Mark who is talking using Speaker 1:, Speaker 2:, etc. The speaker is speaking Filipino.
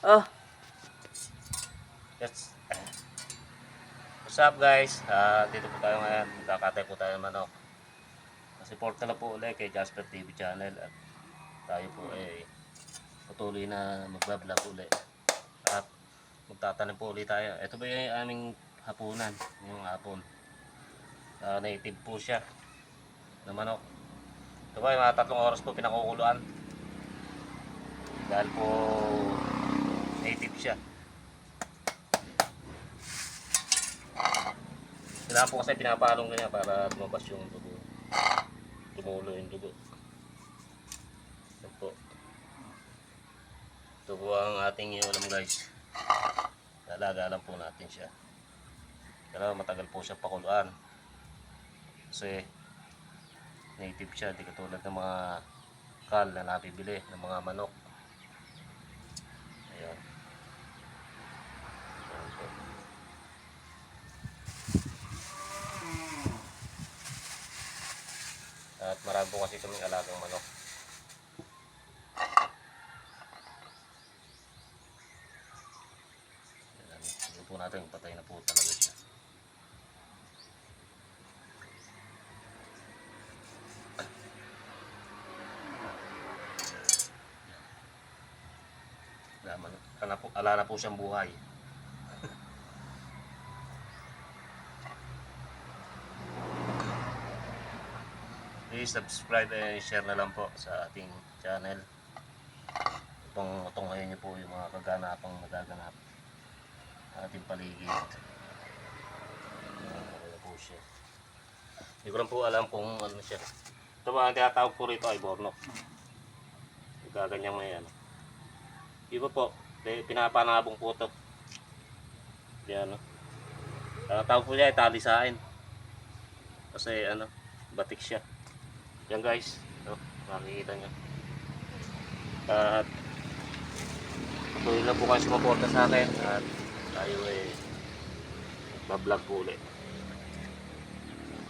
Speaker 1: Oh,
Speaker 2: Yes. What's up guys? Ah, dito po tayo ngayon. Magkakatay po tayo ng manok. Support na po ulit kay Jasper TV channel at tayo po ay patuloy na magbablog ulit. At magtatanim po ulit tayo. Ito ba yung aming hapunan? Yung hapon. Ah, native po siya na manok. Ito ba yung mga tatlong oras po pinakukuluan? Dahil po siya. Kailangan po kasi pinapalong ganyan para lumabas yung dugo. Tumulo yung dugo. Ito po. Ito po ang ating ulam guys. Lalaga lang po natin siya. Pero matagal po siya pakuluan. Kasi native siya. Di katulad ng mga kal na nabibili ng mga manok. Ayan po. Marami po kasi kaming alagang manok. Ayan, po natin, patay na po talaga siya. Ala, po, ala na po siyang buhay. Please subscribe and share na lang po sa ating channel. Itong tungayan niyo po yung mga kaganapang nagaganap ating paligid. Wala po siya. Hindi ko lang po alam kung ano siya. Ito ba ang tinatawag po rito ay bornok. Gaganyang may ano. Iba po, eh, pinapanabong po ito. Yan ano. Ang tawag po niya ay talisain. Kasi ano, batik siya. Yan guys, no, makikita nyo. At tuloy lang po kayo sumuporta sa akin at tayo eh bablog po ulit.